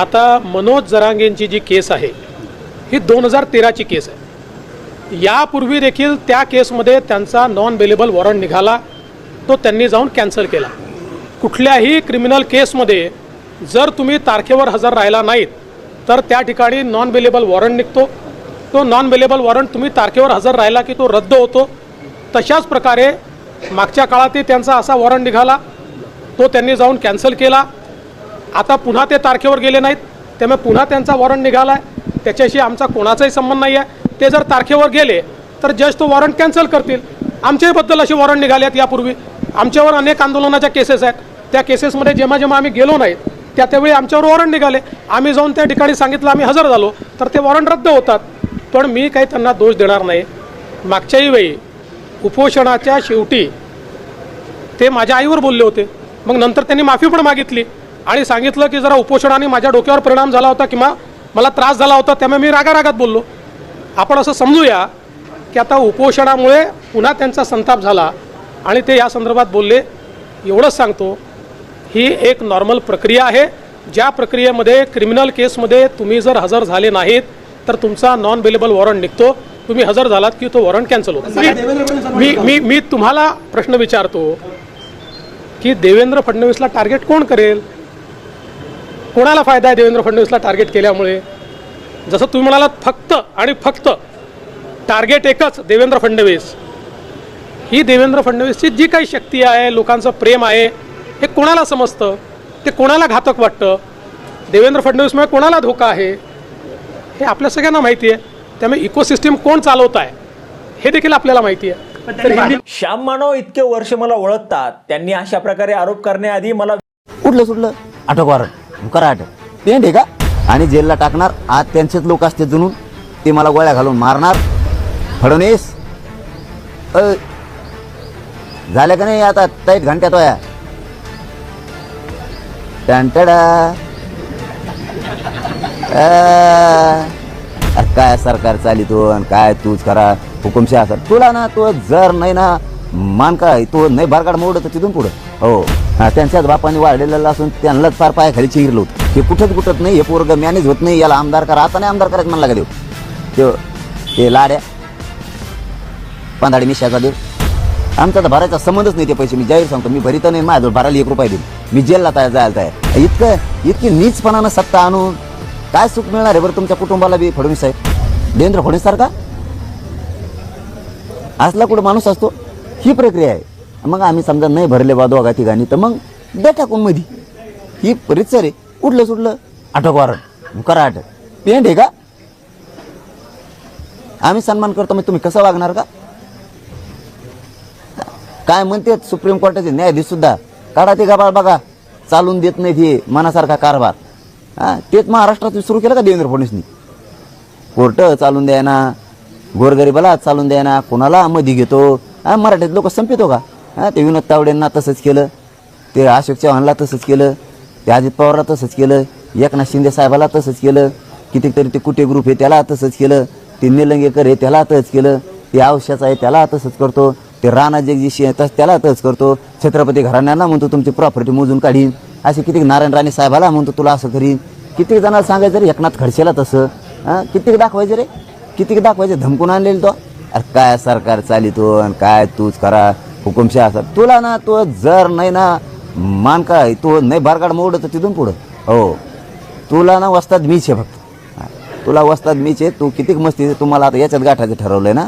आता मनोज जरांगेंची जी केस आहे ही दोन हजार तेराची केस आहे. यापूर्वी देखील त्या केसमध्ये त्यांचा नॉन बेलेबल वॉरंट निघाला तो त्यांनी जाऊन कॅन्सल केला. कुठल्याही क्रिमिनल केसमध्ये जर तुम्ही तारखेवर हजर राहिला नाहीत तर त्या ठिकाणी नॉन बेलेबल वॉरंट निघतो. तो नॉन बेलेबल वॉरंट तुम्ही तारखेवर हजर राहिला की तो रद्द होतो. तशाच प्रकारे मागच्या काळातही त्यांचा असा वॉरंट निघाला तो त्यांनी जाऊन कॅन्सल केला. आता पुन्हा ते तारखेवर गेले नाहीत. त्यामुळे पुन्हा त्यांचा वॉरंट निघाला आहे त्याच्याशी आमचा कोणाचाही संबंध नाही आहे ते जर तारखेवर गेले तर जज तो वॉरंट कॅन्सल करतील. आमच्याबद्दल असे वॉरंट निघाले आहेत यापूर्वी. आमच्यावर अनेक आंदोलनाच्या केसेस आहेत. त्या केसेसमध्ये जेव्हा जेव्हा आम्ही गेलो नाहीत त्या त्यावेळी आमच्यावर वॉरंट निघाले. आम्ही जाऊन त्या ठिकाणी सांगितलं आम्ही हजर झालो. तर ते वॉरंट रद्द होतात. पण मी काही त्यांना दोष देणार नाही. मागच्याही वेळी उपोषणाच्या शेवटी ते माझ्या आईवर बोलले होते. मग नंतर त्यांनी माफी पण मागितली. आणि सांगितलं की जरा उपोषणाने माझ्या डोक्यावर परिणाम झाला होता किंवा मला त्रास झाला होता त्यामुळे मी रागारागात बोललो. आपण असं समजूया की आता उपोषणामुळे पुन्हा त्यांचा संताप झाला आणि ते या संदर्भात बोलले. एवढंच सांगतो ही एक नॉर्मल प्रक्रिया आहे. ज्या प्रक्रियेमध्ये क्रिमिनल केसमध्ये तुम्ही जर हजर झाले नाहीत तर तुमचा नॉन बेलेबल वॉरंट निघतो. तुम्ही हजर झालात की तो वॉरंट कॅन्सल होतो. मी मी मी तुम्हाला प्रश्न विचारतो की देवेंद्र फडणवीसला टार्गेट कोण करेल? कोणाला फायदा आहे देवेंद्र फडणवीसला टार्गेट केल्यामुळे? जसं तुम्ही म्हणालात फक्त आणि फक्त टार्गेट एकच देवेंद्र फडणवीस. ही देवेंद्र फडणवीसची जी काही शक्ती आहे लोकांचं प्रेम आहे हे कोणाला समजतं? ते कोणाला घातक वाटतं? देवेंद्र फडणवीसमुळे कोणाला धोका आहे? हे आपल्या सगळ्यांना माहिती आहे. त्यामुळे इकोसिस्टीम कोण चालवत आहे हे देखील आपल्याला माहिती आहे. श्याम मानव इतके वर्ष मला ओळखतात. त्यांनी अशा प्रकारे आरोप करण्याआधी मला उठलं सुटलं. अटक कराट पेंट आहे का? आणि जेलला टाकणार आज त्यांचेच लोक असते जुनून. ते मला गोळ्या घालून मारणार. फडणवीस. अ, झालं का नाही आता? टाईट घंट्यात वया टंटडा अ, अरे काय सरकार चालितो आणि काय तूच करा हुकुमशाह सर तुला ना तो जर नाही ना मान काय तो नाही मोड मोडत तिथून पुढं. हो. त्यांच्याच बापाने वाढलेलं असून त्यांनाच फार पायाखाली चिरलो हे कुठंच कुठत नाही हे पोरग मॅनेज होत नाही याला आमदार करा आता नाही आमदार करायचं म्हणला का देऊ ते लाड्या पांधाडी मिशाचा देव. आमचा तर भरायचा संबंधच नाही ते पैसे मी जाहीर सांगतो मी भरीत नाही माझ्याजवळ भरायला एक रुपये देईल मी जेलला तयार जायला तयार. इतकं इतकी नीचपणानं सत्ता आणून काय सुख मिळणार आहे बरं तुमच्या कुटुंबाला बी फडणवीस साहेब? देवेंद्र फडणवीस सारखा? असला कुठं माणूस असतो ही प्रक्रिया आहे. मग आम्ही समजा नाही भरले बा दोघा ठिकाणी तर मग द्या टाकून मधी. ही रितसर आहे. उठलं सुटलं? आटक वारंट करा आटक. पेंट आहे का? आम्ही सन्मान करतो मग तुम्ही कसं वागणार का? काय म्हणते सुप्रीम कोर्टाचे न्यायाधीश सुद्धा? काढा ते गाबाळ बघा. चालून देत नाही ते मनासारखा कारभार. हा तेच महाराष्ट्रात सुरू केलं का देवेंद्र फडणवीसनी? कोर्ट चालून द्यायना गोरगरीबाला चालून द्यायना कोणाला मध्ये घेतो? मराठीत लोक संपितो का? हां ते विनोद तावडेंना तसंच केलं. ते अशोक चव्हाणला तसंच केलं. ते अजित पवारला तसंच केलं. एकनाथ शिंदे साहेबाला तसंच केलं. कितीतरी ते कुटे ग्रुप आहे त्याला तसंच केलं. ते निलंगेकर आहे त्याला तसंच केलं. ते औषधाचं आहे त्याला तसंच करतो. ते राणा जगजीशी आहे तस त्याला तसंच करतो. छत्रपती घराण्यांना म्हणतो तुमची प्रॉपर्टी मोजून काढीन. असे किती नारायण राणे साहेबाला म्हणतो तुला असं करीन. किती जणांना सांगायचं रे एकनाथ खडसेला तसं. हां कितीक दाखवायचं रे? कितीक दाखवायचे? धमकून आणलेलं तो? अरे काय सरकार चालितो आणि काय तूच करा. हुकुमशाह असं तुला ना तो जर नाही ना मान काय तो नाही बारगाड तर तिथून पुढं. हो. तुला ना वस्ताद मीच आहे फक्त. तुला वस्ताद मीच आहे. तू किती मस्ती तुम्हाला आता याच्यात गाठायचं ठरवलंय ना?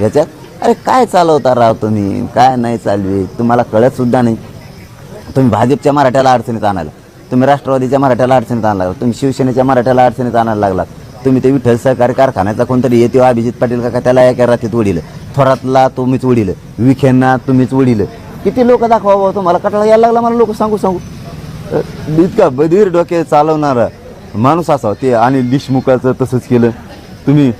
याच्यात? अरे काय चालवता राव तुम्ही? काय नाही चालवी? तुम्हाला कळत सुद्धा नाही. तुम्ही भाजपच्या मराठ्याला अडचणीत आणायला. तुम्ही राष्ट्रवादीच्या मराठ्याला अडचणीत आणायला लागला. तुम्ही शिवसेनेच्या मराठ्याला अडचणीत आणायला लागलात तुम्ही ते विठ्ठल सहकारी कारखान्याचा कोणतरी येते हो, अभिजित पाटील का त्याला एका रात्रीत उडील. थोरातला तुम्हीच उडील विखेंना तुम्हीच उडील किती लोक दाखवा भाऊ तुम्हाला? कटाळा यायला लागला मला लोक सांगू सांगू. इतका बधीर डोके चालवणारा माणूस असावा ते. आणि देशमुखाचं तसंच केलं. तुम्ही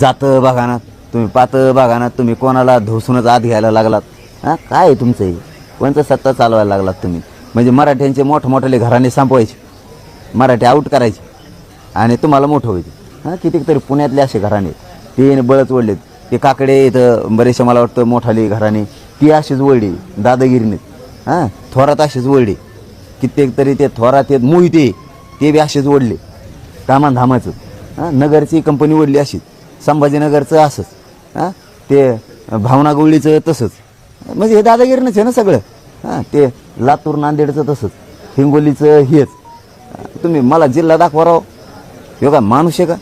जातं बघा ना तुम्ही पातं बघा ना तुम्ही कोणाला धोसूनच आत घ्यायला लागलात? हां काय आहे तुमचं हे? कोणतं सत्ता चालवायला लागलात तुम्ही? म्हणजे मराठ्यांचे मोठमोठ्याले घराणे संपवायचे. मराठी आऊट करायचे. आणि तुम्हाला मोठं व्हायचे. हां कितीतरी पुण्यातले असे घराणे ते बळच ओढलेत ते काकडे इथं बरेचसे मला वाटतं मोठाली घराणे ती अशीच वळली दादागिरीने हां? थोरात अशीच वळली. कित्येक तरी ते थोरात येत मोहिते ते बी असेच ओढले कामांधामाचं. हां? नगरची कंपनी ओढली अशीच. संभाजीनगरचं असंच. हां? ते भावना गोळीचं तसंच. म्हणजे हे दादागिरीनंच आहे ना सगळं. हां? ते लातूर नांदेडचं तसंच. हिंगोलीचं हेच. तुम्ही मला जिल्हा दाखवा राव. ह्यो का माणूस आहे का?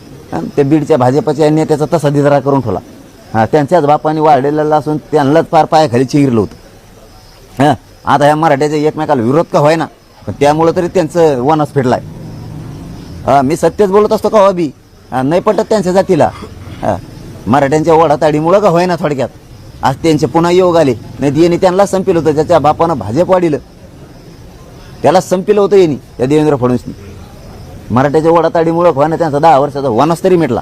त्या बीडच्या भाजपाच्या नेत्याचा तसा दिदरा करून ठेवला. हां त्यांच्याच बापाने वाढलेला असून त्यांनाच फार पायाखाली चिरलं होतं. हां आता ह्या मराठ्याच्या एकमेकाला विरोध का व्हाय ना पण त्यामुळं तरी त्यांचं वनस फेडलाय हा मी सत्यच बोलत असतो का हो बी नाही पटत त्यांच्या जातीला. मराठ्यांच्या ओढाताडीमुळं का होईना थोडक्यात? आज त्यांचे पुन्हा योग आले. नाही येणे त्यांना संपिलं होतं ज्याच्या बापानं भाजप वाढिलं. त्याला संपिलं होतं यांनी त्या देवेंद्र फडणवीसनी. मराठ्याच्या ओढाताडीमुळं व्हायना त्यांचा दहा वर्षाचा वनस तरी मिटला.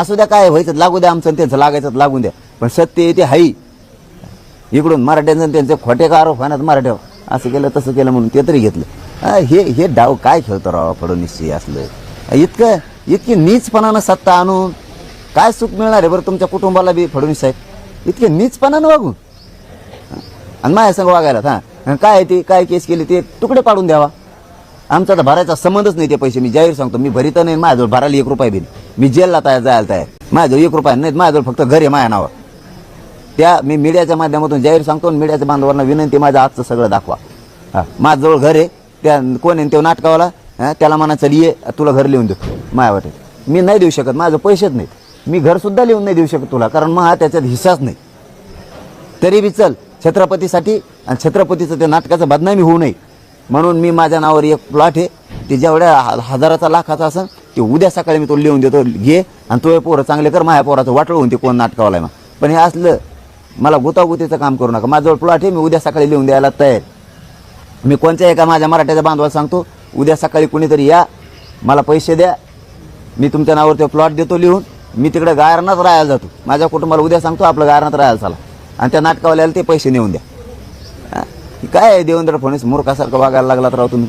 असू द्या काय व्हायचं लागू द्या आमचं त्यांचं लागायचं लागून द्या. पण सत्य येते हाई. इकडून मराठ्यांचं त्यांचे खोटे का आरोप व्हायनात मराठ्यावर? असं केलं तसं केलं म्हणून ते तरी घेतलं. हे हे डाव काय खेळतो राव फडणवीसची असलं? इतकं इतकी नीचपणानं सत्ता आणून काय सुख मिळणार आहे बरं तुमच्या कुटुंबाला बी फडणवीस साहेब? इतके नीचपणानं वागून. आणि माझ्या सांग वागायला हां काय आहे ते काय केस केली ते तुकडे पाडून द्यावा. आमचा तर भरायचा संबंधच नाही ते पैसे. मी जाहीर सांगतो मी भरीत नाही माझ्याजवळ भरायला एक रुपये बिन मी जेलला तयार जायला तयार. माझ्याजवळ एक रुपया नाही माझ्याजवळ फक्त घर आहे माझ्या नावावर. त्या मी मीडियाच्या माध्यमातून जाहीर सांगतो आणि मीडियाच्या बांधवांना विनंती माझं आजचं सगळं दाखवा. हा माझ्याजवळ घर आहे त्या कोण आहे तो नाटकावाला त्याला म्हणा चल ये तुला घर लिहून देतो माझ्या वाटेल मी नाही देऊ शकत माझं पैसेच नाहीत. मी घरसुद्धा लिहून नाही देऊ शकत तुला कारण मग हा त्याच्यात हिस्साच नाही. तरी बी चल छत्रपतीसाठी आणि छत्रपतीचं त्या नाटकाचं बदनामी होऊ नये. म्हणून मी माझ्या नावावर एक प्लॉट आहे. ते जेवढ्या हजाराचा लाखाचा असेल ते उद्या सकाळी मी तो लिहून देतो घे. आणि तो हे पोरं चांगले कर माझ्या पोराचं वाटलं होऊन ते कोण नाटकावाला आहे मग. पण हे असलं मला गुतागुतीचं काम करू नका. माझ्याजवळ प्लॉट आहे मी उद्या सकाळी लिहून द्यायला तयार मी कोणत्या एका माझ्या मराठ्याच्या बांधवाला सांगतो उद्या सकाळी कुणीतरी या मला पैसे द्या. मी तुमच्या नावावर ते प्लॉट देतो लिहून. मी तिकडे गायरनाच राहायला जातो. माझ्या कुटुंबाला उद्या सांगतो आपलं गायरनात राहायला चला. आणि त्या नाटकावाल्याला ते पैसे नेऊन द्या. काय आहे देवेंद्र फडणवीस? मूर्खासारखं वागायला लागलात राव तुम्ही.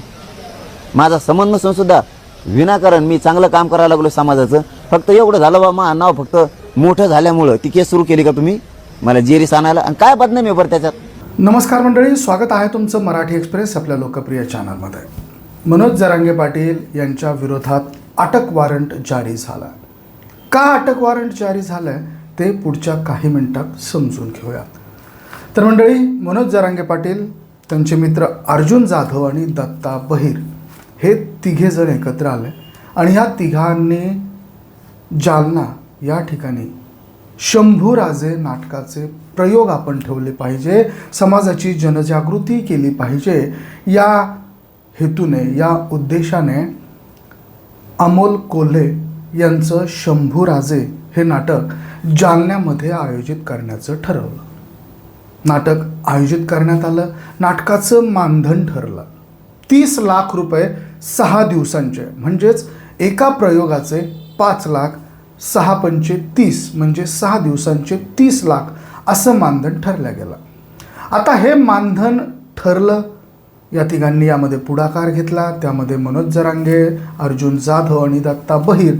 माझा संबंध नसून सुद्धा विनाकारण मी चांगलं काम करायला लागलो समाजाचं. फक्त एवढं झालं बा मा नाव फक्त मोठं झाल्यामुळं. ती केस सुरू केली का तुम्ही? मला जेरीस आणायला. आणि काय बदनामी आहे बरं त्याच्यात? नमस्कार मंडळी स्वागत आहे तुमचं मराठी एक्सप्रेस आपल्या लोकप्रिय चॅनलमध्ये. मनोज जरांगे पाटील यांच्या विरोधात अटक वॉरंट जारी झाला. का अटक वॉरंट जारी झालं ते पुढच्या काही मिनिटात समजून घेऊयात. तर मंडळी मनोज जरांगे पाटील त्यांचे मित्र अर्जुन जाधव आणि दत्ता बहिर हे तिघे जण एकत्र आले. आणि ह्या तिघांनी जालना या ठिकाणी शंभूराजे नाटकाचे प्रयोग आपण ठेवले पाहिजे समाजाची जनजागृती केली पाहिजे. या हेतूने या उद्देशाने अमोल कोल्हे यांचं शंभूराजे हे नाटक जालन्यामध्ये आयोजित करण्याचं ठरवलं. नाटक आयोजित करण्यात आलं. नाटकाचं मानधन ठरलं. तीस लाख रुपये सहा दिवसांचे म्हणजेच एका प्रयोगाचे पाच लाख सहा पंचे तीस म्हणजे सहा दिवसांचे तीस लाख असं मानधन ठरलं गेलं. आता हे मानधन ठरलं. या तिघांनी यामध्ये पुढाकार घेतला. त्यामध्ये मनोज जरांगे अर्जुन जाधव आणि दत्ता बहिर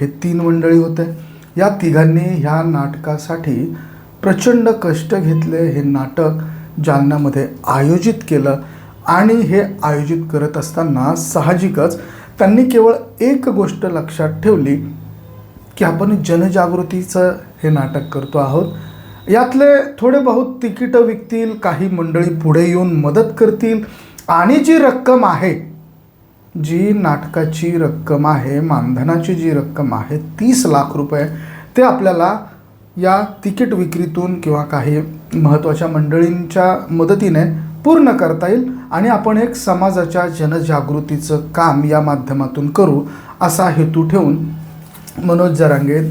हे तीन मंडळी होते. या तिघांनी ह्या नाटकासाठी प्रचंड कष्ट घेतले हे नाटक जालन्यामध्ये आयोजित केलं आणि हे आयोजित करत असताना साहजिकच त्यांनी केवळ एक गोष्ट लक्षात ठेवली की आपण जनजागृतीचं हे नाटक करतो आहोत. यातले थोडे बहुत तिकीटं विकतील काही मंडळी पुढे येऊन मदत करतील आणि जी रक्कम आहे जी नाटकाची रक्कम आहे मानधनाची जी रक्कम आहे तीस लाख रुपये ते आपल्याला या तिकीट विक्रीतून किंवा काही महत्त्वाच्या मंडळींच्या मदतीने पूर्ण करता येईल आणि आपण एक समाजाच्या जनजागृतीचं काम या माध्यमातून करू असा हेतू ठेवून मनोज जरांगे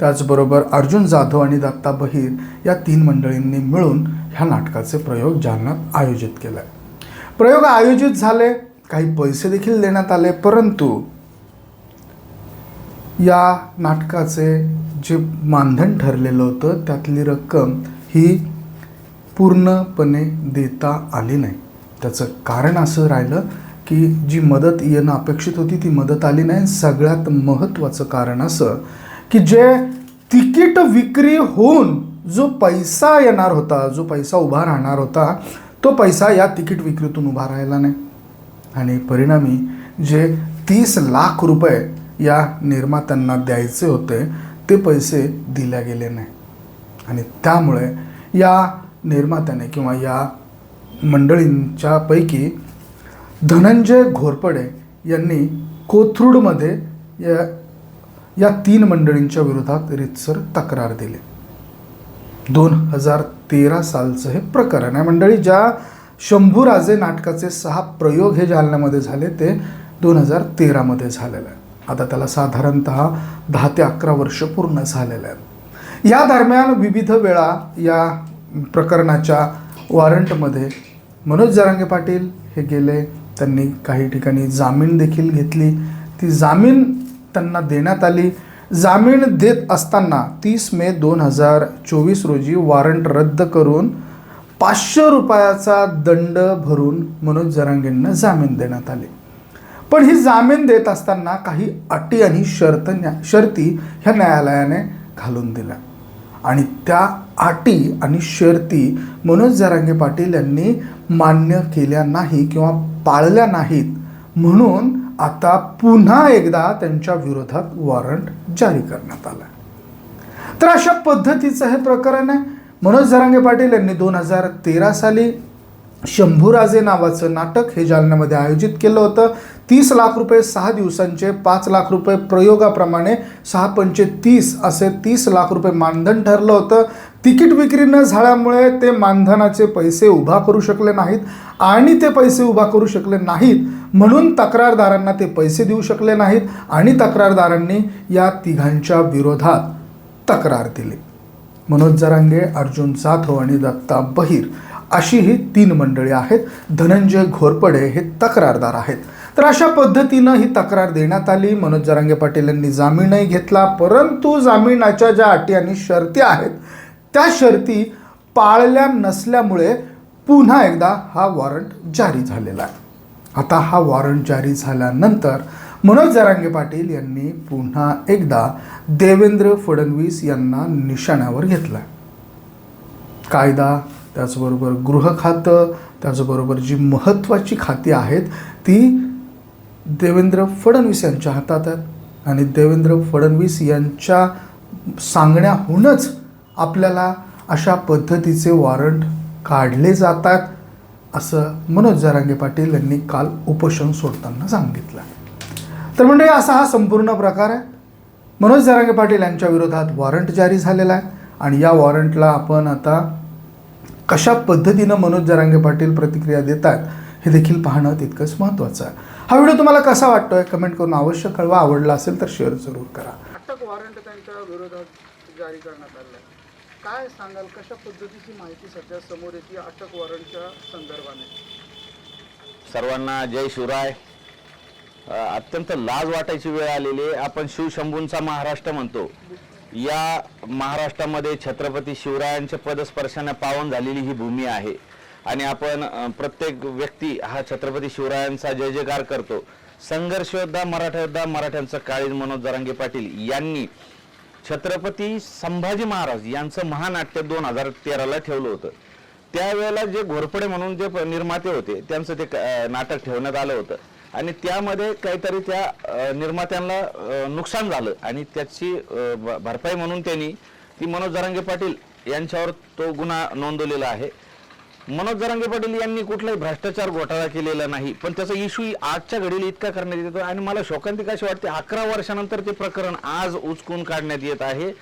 त्याचबरोबर अर्जुन जाधव आणि दत्ता बहीर या तीन मंडळींनी मिळून ह्या नाटकाचे प्रयोग जालन्यात आयोजित केले. प्रयोग आयोजित झाले काही पैसे देखील देण्यात आले परंतु या नाटकाचे जे मानधन ठरलेलं होतं त्यातली रक्कम ही पूर्णपणे देता आली नाही. त्याचं कारण असं राहिलं की जी मदत येणं अपेक्षित होती ती मदत आली नाही. सगळ्यात महत्त्वाचं कारण असं की जे तिकीट विक्री होऊन जो पैसा येणार होता जो पैसा उभा राहणार होता तो पैसा या तिकीट विक्रीतून उभा राहिला नाही. आणि परिणामी जे तीस लाख रुपये या निर्मात्यांना द्यायचे होते ते पैसे दिल्या गेले नाही. आणि त्यामुळे या निर्मात्याने किंवा या मंडळींच्या पैकी धनंजय घोरपडे यांनी कोथरूडमध्ये या या तीन मंडळींच्या विरोधात रितसर तक्रार दिली. दोन हजार तेरा सालचं हे प्रकरण आहे. मंडळी ज्या शंभूराजे नाटकाचे सहा प्रयोग हे जालन्यामध्ये झाले ते दोन हजार तेरामध्ये झालेलं आहे. आता त्याला साधारणत दहा ते अकरा वर्ष पूर्ण झालेलं आहे या दरम्यान विविध वेळा या प्रकरणाच्या वॉरंटमध्ये मनोज जरांगे पाटील हे गेले त्यांनी काही ठिकाणी जामीन देखील घेतली. ती जामीन त्यांना देण्यात आली. जामीन देत असताना तीस मे दोन हजार चोवीस रोजी वॉरंट रद्द करून पाचशे रुपयाचा दंड भरून मनोज जरांगेंना जामीन देण्यात आले. पण ही जामीन देत असताना काही अटी आणि शर्त न्या शर्ती ह्या न्यायालयाने घालून दिल्या. आणि त्या अटी आणि शर्ती मनोज जरांगे पाटील यांनी मान्य केल्या नाही किंवा पाळल्या नाहीत म्हणून आता पुन्हा एकदा त्यांच्या विरोधात वॉरंट जारी करण्यात आलं तर अशा पद्धतीचं हे प्रकरण आहे. मनोज जरांगे पाटील यांनी दोन हजार तेरा साली शंभूराजे नावाचं नाटक हे जालन्यामध्ये आयोजित केलं होतं. तीस लाख रुपये सहा दिवसांचे पाच लाख रुपये प्रयोगाप्रमाणे सहा पंचे तीस असे तीस लाख रुपये मानधन ठरलं होतं. तिकीट विक्री न झाल्यामुळे ते मानधनाचे पैसे उभा करू शकले नाहीत आणि ते पैसे उभा करू शकले नाहीत म्हणून तक्रारदारांना ते पैसे देऊ शकले नाहीत आणि तक्रारदारांनी या तिघांच्या विरोधात तक्रार दिली. मनोज जरांगे अर्जुन जाधव आणि दत्ता बहिर. अशी ही तीन मंडळी आहेत. धनंजय घोरपडे हे तक्रारदार आहेत. तर अशा पद्धतीनं ही तक्रार देण्यात आली. मनोज जरांगे पाटील यांनी जामीनही घेतला. परंतु जामिनाच्या ज्या अटी आणि शर्ती आहेत त्या शर्ती पाळल्या नसल्यामुळे पुन्हा एकदा हा वॉरंट जारी झालेला आहे. आता हा वॉरंट जारी झाल्यानंतर मनोज जरांगे पाटील यांनी पुन्हा एकदा देवेंद्र फडणवीस यांना निशाण्यावर घेतला कायदा त्याचबरोबर गृह खातं त्याचबरोबर जी महत्त्वाची खाती आहेत ती देवेंद्र फडणवीस यांच्या हातात आहेत. आणि देवेंद्र फडणवीस यांच्या सांगण्याहूनच आपल्याला अशा पद्धतीचे वॉरंट काढले जातात असं मनोज जरांगे पाटील यांनी काल उपोषण सोडताना सांगितलं. तर म्हणजे असा हा संपूर्ण प्रकार आहे. मनोज जरांगे पाटील यांच्या विरोधात वॉरंट जारी झालेला आहे. आणि या वॉरंटला आपण आता कशा पद्धतीनं मनोज जरांगे पाटील प्रतिक्रिया देत आहेत हे देखील पाहणं तितकंच महत्त्वाचं आहे. हा व्हिडिओ तुम्हाला कसा वाटतोय? कमेंट करून अवश्य कळवा. आवडला असेल तर शेअर जरूर करा. अटक वॉरंट त्यांच्या विरोधात जारी करण्यात आलं आहे काय सांगाल? कशा पद्धतीची माहिती सध्या समोर येते? अटक वॉरंटच्या संदर्भाने. सर्वांना जय शिवराय. अत्यंत लाज वाटायची वेळ आलेली आहे. आपण शिवशंभूंचा महाराष्ट्र म्हणतो. या महाराष्ट्रामध्ये छत्रपती शिवरायांच्या पदस्पर्शाने पावन झालेली ही भूमी आहे. आणि आपण प्रत्येक व्यक्ती हा छत्रपती शिवरायांचा जय जयकार करतो. संघर्ष योद्धा मराठा योद्धा मराठ्यांचा काळीज मनोज जरांगे पाटील यांनी छत्रपती संभाजी महाराज यांचं महानाट्य दोन हजार तेराला ठेवलं होतं. त्यावेळेला जे घोरपडे म्हणून जे प- निर्माते होते त्यांचं ते नाटक ठेवण्यात आलं होतं. आणि त्यामध्ये काहीतरी त्या निर्मात्यांना नुकसान झालं. आणि त्याची भ- भरपाई म्हणून त्यांनी ती मनोज जरांगे पाटील यांच्यावर तो गुन्हा नोंदवलेला आहे. मनोज जरांगे पाटील यांनी कुठलाही भ्रष्टाचार घोटाळा केलेला नाही पण त्याचा इश्यू आजच्या घडीला इतका करण्यात येतो. आणि मला शोकांतिक अशी वाटते अकरा वर्षानंतर ते प्रकरण आज उचकून काढण्यात येत आहे.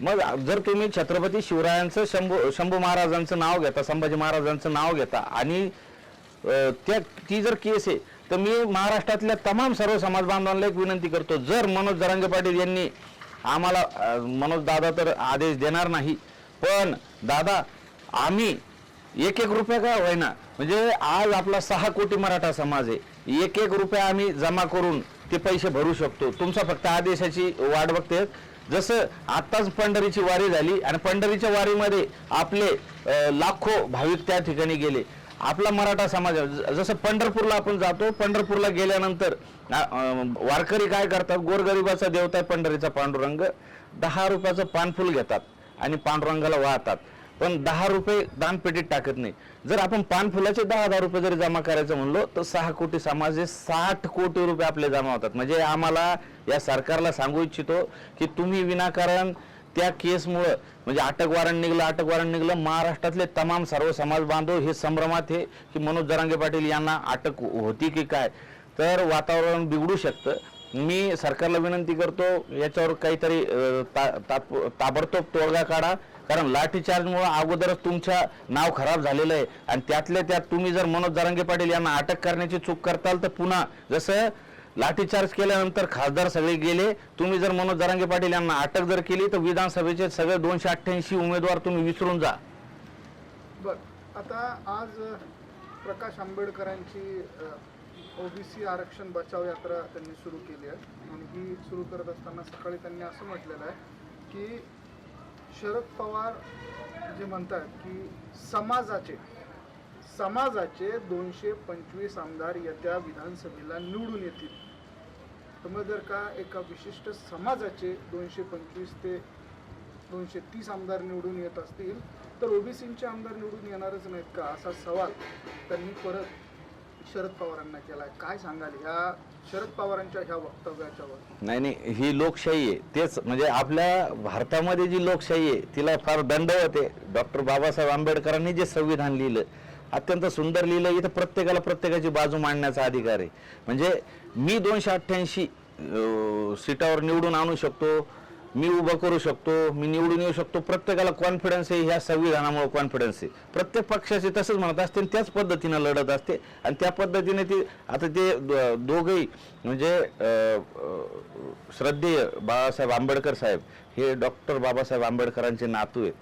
मग जर तुम्ही छत्रपती शिवरायांचं शंभू शंभू महाराजांचं नाव घेता संभाजी महाराजांचं नाव घेता आणि त्या ती जर केस आहे तर मी महाराष्ट्रातल्या तमाम सर्व समाज बांधवांना एक विनंती करतो जर मनोज जरांगे पाटील यांनी आम्हाला मनोज दादा तर आदेश देणार नाही पण दादा आम्ही एक एक रुपया काय होईना म्हणजे आज आपला सहा कोटी मराठा समाज आहे एक एक रुपया आम्ही जमा करून ते पैसे भरू शकतो. तुमचा फक्त आदेशाची वाट बघते. जसं आत्ताच पंढरीची वारी झाली आणि पंढरीच्या वारीमध्ये आपले लाखो भाविक त्या ठिकाणी गेले. आपला मराठा समाज ज- जसं पंढरपूरला आपण जातो पंढरपूरला गेल्यानंतर वारकरी काय करतात? गोरगरिबाचा देवता आहे पंढरीचा पांडुरंग. दहा रुपयाचं पानफुल घेतात आणि पांडुरंगाला वाहतात. पण दहा रुपये दानपेटीत टाकत नाही. जर आपण पानफुलाचे दहा हजार रुपये जरी जमा करायचं म्हणलो तर सहा कोटी समाज हे साठ कोटी रुपये आपले जमा होतात. म्हणजे आम्हाला या सरकारला सांगू इच्छितो की तुम्ही विनाकारण त्या केसमुळं म्हणजे अटक वारंट निघलं अटक वारंट निघलं महाराष्ट्रातले तमाम सर्व समाज बांधव हे संभ्रमात हे की मनोज जरांगे पाटील यांना अटक होती की काय? तर वातावरण बिघडू शकतं. मी सरकारला विनंती करतो याच्यावर काहीतरी ता- ताप- ताबडतोब तोडगा काढा. कारण लाठीचार्जमुळं अगोदरच तुमच्या नाव खराब झालेलं आहे. आणि त्यातल्या त्यात तुम्ही जर मनोज जरांगे पाटील यांना अटक करण्याची चूक करताल तर पुन्हा जसं लाठीचार्ज केल्यानंतर खासदार सगळे गेले. तुम्ही जर मनोज जरांगे पाटील यांना अटक जर केली तर विधानसभेचे सगळे दोनशे अठ्ठ्याऐंशी उमेदवार तुम्ही विसरून जा. बर. आता आज प्रकाश आंबेडकरांची ओबीसी आरक्षण बचाव यात्रा त्यांनी सुरू केली आहे. आणि ही सुरू करत असताना सकाळी त्यांनी असं म्हटलेलं आहे की शरद पवार जे म्हणतात की समाजाचे समाजाचे दोनशे पंचवीस आमदार येत्या विधानसभेला निवडून येतील. तर मग जर का एका विशिष्ट समाजाचे दोनशे पंचवीस ते दोनशे तीस आमदार निवडून येत असतील तर ओबीसींचे आमदार निवडून येणारच नाहीत का? असा सवाल त्यांनी परत शरद पवारांना केला आहे काय सांगाल ह्या शरद पवारांच्या ह्या वक्तव्याच्यावर नाही नाही ही लोकशाही आहे. तेच म्हणजे आपल्या भारतामध्ये जी लोकशाही आहे तिला फार दंडवत आहे डॉक्टर बाबासाहेब आंबेडकरांनी जे संविधान लिहिलं अत्यंत सुंदर लिहिलं इथं प्रत्येकाला प्रत्येकाची बाजू मांडण्याचा अधिकार आहे. म्हणजे मी दोनशे अठ्ठ्याऐंशी सीटावर निवडून आणू शकतो मी उभं करू शकतो मी निवडून येऊ शकतो. प्रत्येकाला कॉन्फिडन्स आहे ह्या संविधानामुळे कॉन्फिडन्स आहे. प्रत्येक पक्षाचे तसंच म्हणत असते आणि त्याच पद्धतीनं लढत असते. आणि त्या पद्धतीने ती आता ते दोघंही म्हणजे श्रद्धेय बाबासाहेब आंबेडकर साहेब हे डॉक्टर बाबासाहेब आंबेडकरांचे नातू आहेत.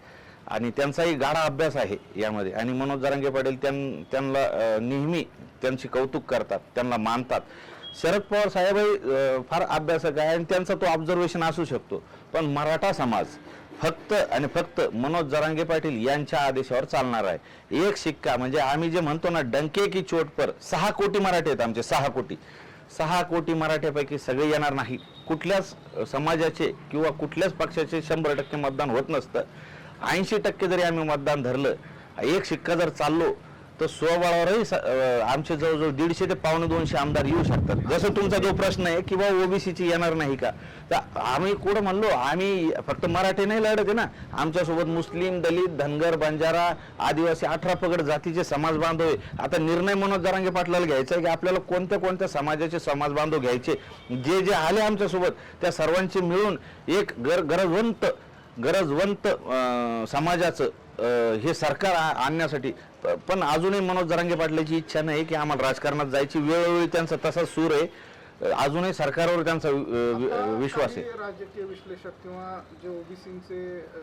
आणि त्यांचाही गाढा अभ्यास आहे यामध्ये. आणि मनोज जरांगे पाटील त्यां त्यांना नेहमी त्यांची कौतुक करतात त्यांना मानतात. शरद पवार साहेबही फार अभ्यासक आहे आणि त्यांचा तो ऑब्झर्वेशन असू शकतो. पण मराठा समाज फक्त आणि फक्त मनोज जरांगे पाटील यांच्या आदेशावर चालणार आहे. एक शिक्का म्हणजे आम्ही जे म्हणतो ना डंके की चोट पर सहा कोटी मराठी आहेत आमचे सहा कोटी. सहा कोटी मराठ्यापैकी सगळे येणार नाही. कुठल्याच समाजाचे किंवा कुठल्याच पक्षाचे शंभर टक्के मतदान होत नसतं. ऐंशी टक्के जरी आम्ही मतदान धरलं एक शिक्का जर चाललो तर स्वबळावरही स- आमचे जवळजवळ दीडशे ते पावणे दोनशे आमदार येऊ शकतात. जसं तुमचा जो प्रश्न आहे की बाबा ओबीसीची येणार नाही का? तर आम्ही कुठं म्हणलो आम्ही फक्त मराठी नाही लढत आहे ना. आमच्यासोबत मुस्लिम दलित धनगर बंजारा आदिवासी अठरा पगड जातीचे समाज बांधव आहे. आता निर्णय मनोज जरांगे पाटलाला घ्यायचा आहे की आपल्याला कोणत्या कोणत्या समाजाचे समाज बांधव घ्यायचे? जे जे आले आमच्यासोबत त्या सर्वांचे मिळून एक गर गरजवंत गरजवंत समाजाचं हे सरकार आ- आणण्यासाठी. पण अजूनही मनोज जरांगे पाटलाची इच्छा नाही की आम्हाला राजकारणात जायची. वेळोवेळी त्यांचा तसा सूर आहे. अजूनही सरकारवर त्यांचा वि- विश्वास आहे. राजकीय विश्लेषक किंवा जे ओबीसीचे